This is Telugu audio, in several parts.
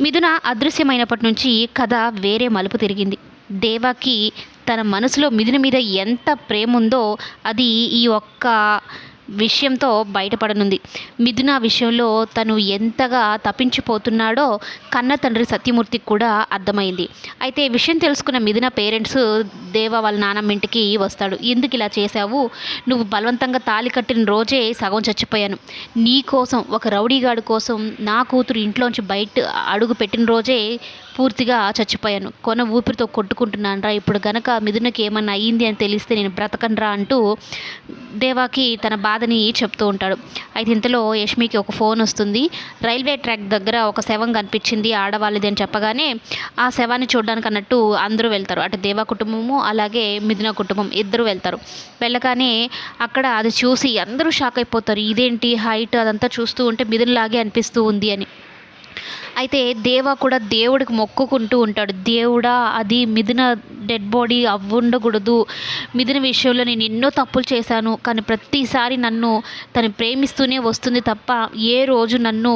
మిథున అదృశ్యమైనప్పటి నుంచి కథ వేరే మలుపు తిరిగింది. దేవాకి తన మనసులో మిథున మీద ఎంత ప్రేమ ఉందో అది ఈ ఒక్క విషయంతో బయటపడనుంది. మిథున విషయంలో తను ఎంతగా తప్పించిపోతున్నాడో కన్న తండ్రి సత్యమూర్తికి కూడా అర్థమైంది. అయితే విషయం తెలుసుకున్న మిథున పేరెంట్స్ దేవ వాళ్ళ నానమ్మ ఇంటికి వస్తాడు. ఎందుకు ఇలా చేశావు? నువ్వు బలవంతంగా తాళి కట్టిన రోజే సగం చచ్చిపోయాను. నీ కోసం ఒక రౌడీగాడు కోసం నా కూతురు ఇంట్లోంచి బయట అడుగు పెట్టిన రోజే పూర్తిగా చచ్చిపోయాను. కొన ఊపిరితో కొట్టుకుంటున్నాను రా ఇప్పుడు గనక మిథునకి ఏమన్నా అయ్యింది అని తెలిస్తే నేను బ్రతకనరా అంటూ దేవాకి తన బాధని చెప్తూ ఉంటాడు. అయితే ఇంతలో యష్మికి ఒక ఫోన్ వస్తుంది. రైల్వే ట్రాక్ దగ్గర ఒక శవం కనిపించింది. ఆడవాళ్ళది అని చెప్పగానే ఆ శవాన్ని చూడడానికి అన్నట్టు అందరూ వెళ్తారు. అటు దేవా కుటుంబము అలాగే మిథున కుటుంబం ఇద్దరు వెళ్తారు. వెళ్ళగానే అక్కడ అది చూసి అందరూ షాక్ అయిపోతారు. ఇదేంటి హైట్? అదంతా చూస్తూ ఉంటే మిథునలాగే అనిపిస్తూ ఉంది అని. అయితే దేవ కూడా దేవుడికి మొక్కుకుంటూ ఉంటాడు. దేవుడా అది మిథున డెడ్ బాడీ అవ్వుండకూడదు. మిథున విషయంలో నేను ఎన్నో తప్పులు చేశాను కానీ ప్రతిసారి నన్ను తను ప్రేమిస్తూనే వస్తుంది తప్ప ఏ రోజు నన్ను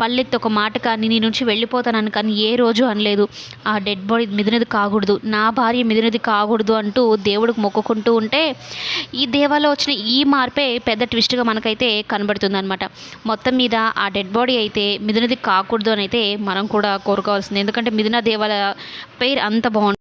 పల్లెత్తి ఒక మాట కానీ నీ నుంచి వెళ్ళిపోతానని కానీ ఏ రోజు అనలేదు. ఆ డెడ్ బాడీ మిదినది కాకూడదు. నా భార్య మిదినది కాకూడదు అంటూ దేవుడికి మొక్కుకుంటూ ఉంటే ఈ దేవాలో వచ్చిన ఈ మార్పే పెద్ద ట్విస్ట్గా మనకైతే కనబడుతుంది అనమాట మొత్తం మీద ఆ డెడ్ బాడీ అయితే మిదినది కాకూడదు అని అయితే మనం కూడా కోరుకోవాల్సింది. ఎందుకంటే మిదిన దేవాల పేరు అంత బాగుంటుంది.